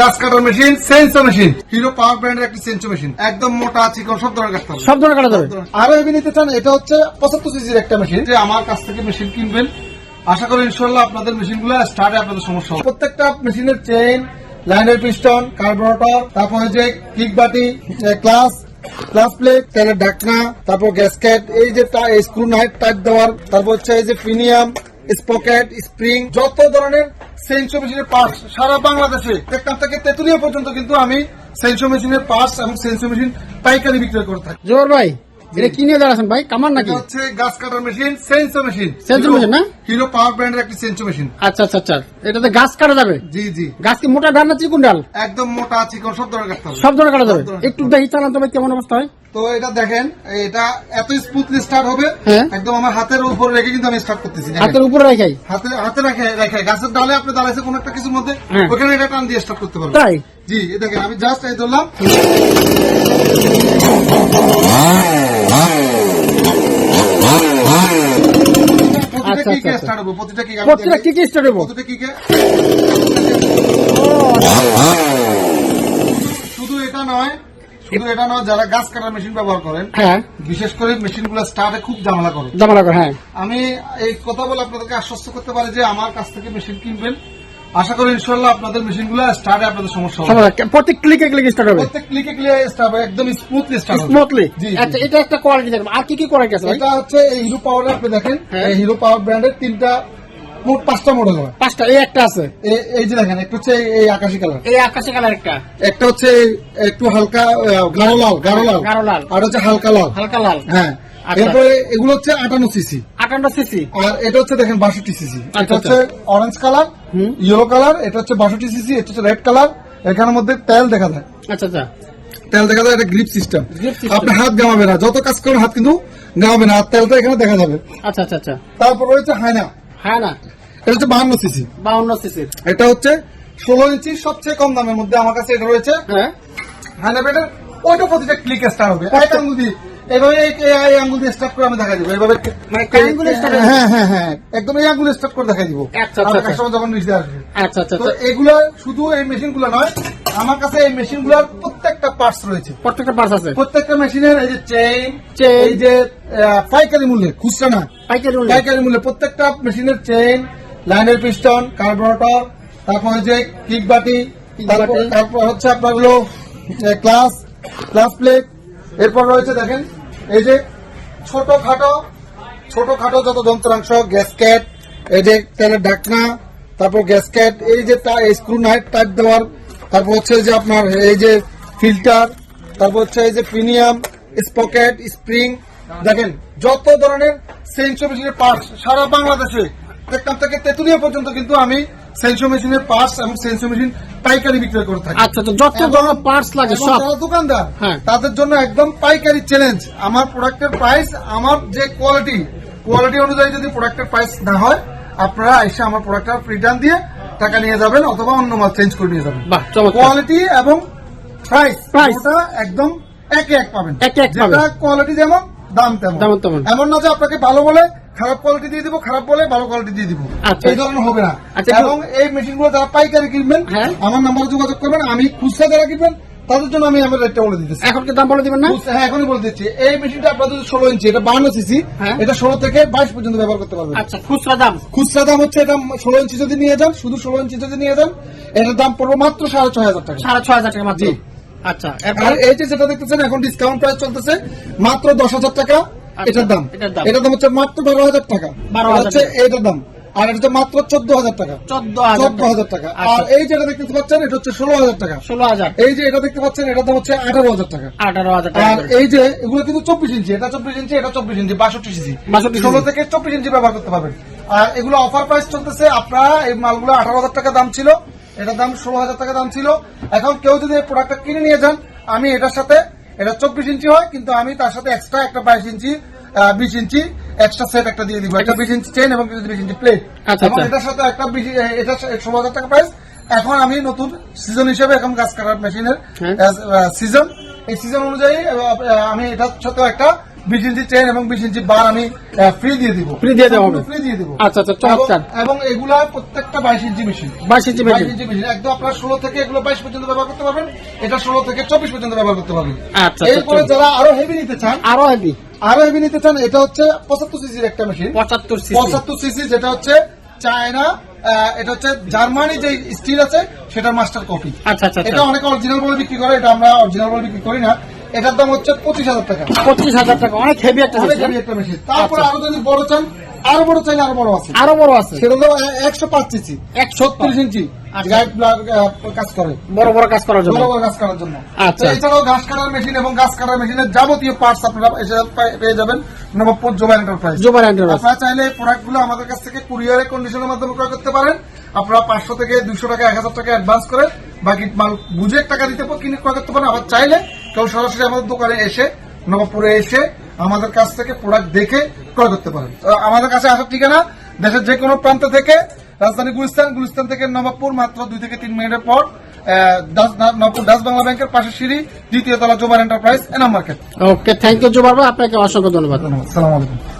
গাছ কাটার machine sensor machine Hero Power ব্র্যান্ডের একটি সেন্সর মেশিন একদম মোটা চিকন সব ধরনের হবে। সব ধরনের কাটা যাবে? আরও হেভি নিতে চান এটা হচ্ছে পঁচাত্তর সিসির একটা মেশিন যে আমার কাছ থেকে মেশিন কিনবেন আশা করি ইনশাল্লাহ আপনাদের মেশিনগুলো স্টার্টে আপনাদের সমস্যা হবে। প্রত্যেকটা মেশিনের চেইন লাইনের পিস্টন কার্বোরেটর তারপর যে কিক বাটি ক্লাস ক্লাস প্লেট তেলের ঢাকনা তারপর গ্যাসকেট এই যে স্ক্রু নাইট টাইট দেওয়ার তারপর হচ্ছে এই যে প্রিমিয়াম স্পকেট, স্প্রিং, যত ধরনের সেন্সো মেশিনের পার্টস সারা বাংলাদেশে, দেখতাম থেকে তেতুলিয়া পর্যন্ত কিন্তু আমি সেন্সো মেশিনের পার্টস এবং সেন্সো মেশিন পাইকারি বিক্রয় করে থাকি। জোহর ভাই এটা কি নিয়ে দাঁড়াচ্ছেন ভাই? কামার নাকি? হচ্ছে গাছ কাটার machine sensor machine Sensor machine না? হিরো পাওয়ার ব্র্যান্ডের একটি সেন্সো মেশিন আচ্ছা আচ্ছা আচ্ছা। এটাতে গাছ কাটা যাবে? জি জি। গাছ কি মোটা ডাল না চিকুন ডাল? একদম মোটা চিকন সব ধরনের কাটতে হবে। সব ধরনের কাটা যাবে? একটু দেখি চালান তবে কেমন অবস্থা হয়? তো এটা দেখেন এটা এত স্মুথলি স্টার্ট হবে হ্যাঁ। একদম আমার হাতের উপর রেখে কিন্তু আমি স্টার্ট করতেছি হাতের উপরে রাখাই? হাতে হাতে রেখে রেখে। গাছের ডালে আপনি দাঁড়াইছে কোন একটা কিছুর মধ্যে হ্যাঁ। ওখানে এটা টান দিয়ে স্টার্ট করতে পারবেন। তাই? জি দেখেন আমি জাস্ট এই ধরলাম প্রতিটা আচ্ছা, হবে প্রতিটা কিক প্রতিটা স্টার্ট কিকে শুধু এটা নয় শুধু এটা নয় যারা গাছ কাটার মেশিন ব্যবহার করেন হ্যাঁ। বিশেষ করে মেশিনগুলো স্টার্টে খুব ঝামেলা করে। জামালা করে হ্যাঁ। আমি এই কথা বলে আপনাদেরকে আশ্বস্ত করতে পারি যে আমার কাছ থেকে মেশিন কিনবেন। আশা করি ইনশাল্লাহ আপনাদের মেশিনগুলো স্টার্টে আপনাদের সমস্যা হবে। প্রত্যেক ক্লিকে ক্লিকে স্টার্ট হবে। প্রত্যেক ক্লিকে ক্লিয়ার স্টার্ট হবে একদম স্মুথলি স্টার্ট হবে। স্মুথলি। আচ্ছা এটা একটা কোয়ালিটি দেখবেন আর কি কি কোয়ালিটি আছে এটা হচ্ছে এই হিরো পাওয়ার আপনি দেখেন হ্যাঁ। এই হিরো পাওয়ার ব্র্যান্ডের তিনটা মোট পাঁচটা মডেল হয় পাঁচটা এই একটা আছে। এই- যে দেখেন একটা হচ্ছে এই- আকাশি কালার এই আকাশি কালার একটা। একটা হচ্ছে একটু হালকা গাঢ় লাল গাঢ় লাল। গাঢ় লাল। আর হচ্ছে হালকা লাল। হালকা লাল। হ্যাঁ। আচ্ছা। এরপরে এগুলো হচ্ছে আটান্ন সিসি আটান্ন সিসি আর এটা হচ্ছে দেখেন বাষট্টি সিসি এটা আচ্ছা, হচ্ছে অরেঞ্জ কালার হুম। ইয়েলো কালার এটা হচ্ছে বাষট্টি সিসি এটা হচ্ছে রেড কালার এখানের মধ্যে তেল দেখা যায়। আচ্ছা আচ্ছা। তেল দেখা যায় এটা গ্রিপ সিস্টেম আপনি হাত গামাবে না যত কাজ করেন হাত কিন্তু গামাবে না আর তেলটা এখানে দেখা যাবে। আচ্ছা আচ্ছা আচ্ছা। তারপর রয়েছে হায়না হ্যাঁ না এটা হচ্ছে বাহান্ন সিসি বাউন্ন সিসির এটা হচ্ছে ষোলো ইঞ্চি সবচেয়ে কম দামের মধ্যে। আমার কাছে এটা রয়েছে। হ্যাঁ। হায়না বেটার ওইটা প্রতিটা ক্লিক স্টার হবে। এভাবে এই- এই এই আঙ্গুল দিয়ে স্টার্ট করে আমি দেখা দিব। মানে? হ্যাঁ হ্যাঁ হ্যাঁ একদম এই আঙ্গুলে স্টার্ট করে দেখা দিব। আচ্ছা, আচ্ছা, আচ্ছা। কাস্টমার যখন নিচে আসবে। আচ্ছা আচ্ছা তো আচ্ছা। এগুলো শুধু এই মেশিনগুলো নয় আমার কাছে এই মেশিনগুলোর প্রত্যেকটা পার্টস রয়েছে। প্রত্যেকটা আছে? প্রত্যেকটা মেশিনের এই যে চেইন এই যে আহ, পাইকারি মূল্যে খুচরা না। পাইকারি মূল্য। পাইকারি মূল্যে প্রত্যেকটা মেশিনের চেইন লাইনের পিস্টন কার্বোরেটর তারপর হচ্ছে কিক বাটি তারপর বাটি। তারপর হচ্ছে আপনার হলো ক্লাস ক্লাস প্লেট এরপর রয়েছে দেখেন এই যে ছোট খাটো ছোট খাটো যত যন্ত্রাংশ গ্যাসকেট এই যে তেলের ঢাকনা, তারপর গ্যাসকেট এই যে স্ক্রু নাইট টাইট দেওয়ার, তারপর হচ্ছে যে আপনার এই যে ফিল্টার তারপর হচ্ছে এই যে প্রিমিয়াম স্পকেট স্প্রিং দেখেন, যত ধরনের সেন্সো মেশিনের পার্টস সারা বাংলাদেশে, দেখতাম থেকে তেতুলিয়া পর্যন্ত কিন্তু আমি সেন্সো মেশিনের পার্টস এবং সেন্সো মেশিন পাইকারি বিক্রয় করে থাকি আচ্ছা তো যত ধরনের পার্টস লাগে সব যারা দোকানদার হ্যাঁ। তাদের জন্য একদম পাইকারি চ্যালেঞ্জ আমার প্রোডাক্টের প্রাইস আমার যে কোয়ালিটি কোয়ালিটি অনুযায়ী যদি প্রোডাক্টের প্রাইস না হয় আপনারা এসে আমার প্রোডাক্টটা রিটার্ন দিয়ে টাকা নিয়ে যাবেন অথবা অন্য মাল চেঞ্জ করে নিয়ে যাবেন কোয়ালিটি এবং প্রাইস। ওটা একদম একে এক পাবেন একে এক যেটা। কোয়ালিটি যেমন দাম তেমন। এমন না যে আপনাকে ভালো বলে খারাপ কোয়ালিটি দিয়ে দিব খারাপ বলে ভালো কোয়ালিটি দিয়ে দিব। আচ্ছা। এই ধরনের হবে না। আচ্ছা, এবং এই মেশিনগুলো যারা পাইকারি কিনবেন হ্যাঁ। আমার নাম্বারে যোগাযোগ করবেন আমি খুচরা যারা কিনবেন তাদের জন্য আমি আমার রেটটা বলে দিতেছি। এখন কি দাম বলে দিবেন না? হ্যাঁ এখনই বলে দিচ্ছি। এই মেশিনটা আপনাদের ষোলো ইঞ্চি এটা বান্ন সিসি হ্যাঁ। এটা ষোলো থেকে বাইশ পর্যন্ত ব্যবহার করতে পারবেন। আচ্ছা খুচরা দাম? খুচরা দাম হচ্ছে এটা ষোলো ইঞ্চি যদি নিয়ে যান শুধু ষোলো ইঞ্চি যদি নিয়ে যান এটার দাম পড়বে মাত্র সাড়ে ছয় হাজার টাকা। সাড়ে ছয় হাজার টাকা মাত্র? আচ্ছা আর এই যে যেটা দেখতেছেন এখন ডিসকাউন্ট প্রাইস চলতেছে মাত্র দশ হাজার টাকা। এটার দাম। এটার দাম। হচ্ছে মাত্র বারো হাজার টাকা। 12,000 হচ্ছে এটার দাম। আর এটা হচ্ছে মাত্র চোদ্দ হাজার টাকা। চোদ্দ হাজার টাকা। আর আচ্ছা। এই যেটা দেখতে পাচ্ছেন এটা হচ্ছে ষোলো হাজার টাকা। ষোলো হাজার। এই যে এটা দেখতে পাচ্ছেন এটার দাম হচ্ছে আঠারো হাজার টাকা। আঠারো হাজার টাকা আর এই যে এগুলো কিন্তু চব্বিশ ইঞ্চি এটা চব্বিশ ইঞ্চি এটা চব্বিশ ইঞ্চি বাষট্টি সিসি। 62 ষোলো থেকে চব্বিশ ইঞ্চি ব্যবহার করতে পারবেন। আর এগুলো অফার প্রাইস চলতেছে আপনারা এই মালগুলো আঠারো হাজার টাকা দাম ছিল। এটার দাম ষোলো হাজার টাকা দাম ছিল। এখন কেউ যদি এই প্রোডাক্টটা কিনে নিয়ে যান আমি এটার সাথে এটা চব্বিশ ইঞ্চি হয় কিন্তু আমি তার সাথে এক্সট্রা একটা বাইশ ইঞ্চি বিশ ইঞ্চি এক্সট্রা সেট একটা দিয়ে দিব একটা বিশ ইঞ্চি চেন এবং বিশ ইঞ্চি প্লেট আচ্ছা, এবং আচ্ছা। এটার সাথে একটা এটা ষোলো হাজার টাকা প্রাইস এখন আমি নতুন সিজন হিসেবে এখন গাছ কাটার মেশিনের হ্যাঁ। সিজন এই সিজন অনুযায়ী আমি এটার সাথে একটা বিশ ইঞ্চি চেন এবং বিশ ইঞ্চি বার আমি ফ্রি দিয়ে দিব। Free দিয়ে দেওয়া হবে। ফ্রি দিয়ে দিব। আচ্ছা, আচ্ছা, চমৎকার। এবং- এগুলা প্রত্যেকটা বাইশ ইঞ্চি মেশিন বাইশ ইঞ্চি বাইশ মেশিন ইঞ্চি মেশিন একদম আপনার ষোলো থেকে এগুলো বাইশ পর্যন্ত ব্যবহার করতে পারবেন এটা ষোলো থেকে চব্বিশ পর্যন্ত ব্যবহার করতে পারবেন। আচ্ছা, আচ্ছা, এরপরে যারা আরও হেভি নিতে চান আরও হেভি আরও হেভি নিতে চান এটা হচ্ছে পঁচাত্তর সিসির একটা মেশিন পঁচাত্তর সিসি পঁচাত্তর সিসি যেটা হচ্ছে চায়না এটা হচ্ছে জার্মানি যে স্টিল আছে সেটার মাস্টার কপি আচ্ছা আচ্ছা এটা আচ্ছা অনেকে অরিজিনাল বলে বিক্রি করে এটা আমরা অরিজিনাল বলে বিক্রি করি না। এটার দাম হচ্ছে পঁচিশ হাজার টাকা। পঁচিশ হাজার টাকা অনেক হেভি একটা অনেক heavy একটা মেশিন তারপরে আচ্ছা। আরও যদি বড় চান আরও বড় চাইলে আরও বড় আছে। আরও বড় আছে? সেটা হলো একশো পাঁচ ইঞ্চি। আচ্ছা। গাইড কাজ করে। বড় বড় কাজ করার জন্য? বড় বড় গাছ কাটার জন্য। আচ্ছা। এছাড়াও গাছ কাটার মেশিন এবং গাছ কাটার মেশিনের যাবতীয় পার্টস আপনারা পেয়ে যাবেন। নবাবপুর জোবাই এন্টারপ্রাইজ জোবার এন্টারপ্রাইজ আপনারা চাইলে প্রোডাক্টগুলো আমাদের কাছ থেকে কন্ডিশনের মাধ্যমে ক্রয় করতে পারেন। আপনারা পাঁচশো থেকে দুশো টাকা এক হাজার টাকা অ্যাডভান্স করে বাকি মাল বুঝে টাকা দিতে কিনে ক্রয় করতে পারেন। আবার চাইলে কেউ সরাসরি আমাদের দোকানে এসে নবাবপুরে এসে আমাদের কাছ থেকে প্রোডাক্ট দেখে ক্রয় করতে পারেন। আমাদের কাছে আসার ঠিকানা দেশের যে কোনো প্রান্ত থেকে রাজধানী গুলিস্তান গুলিস্তান থেকে নবাবপুর মাত্র দুই থেকে তিন মিনিটের পর নবাবপুর ডাচ বাংলা ব্যাংকের পাশে সিঁড়ি দ্বিতীয় তলা Zubair enterprise Enam market. Okay thank you Zubair আপনাকে অসংখ্য ধন্যবাদ। ধন্যবাদ। সালাম আলাইকুম।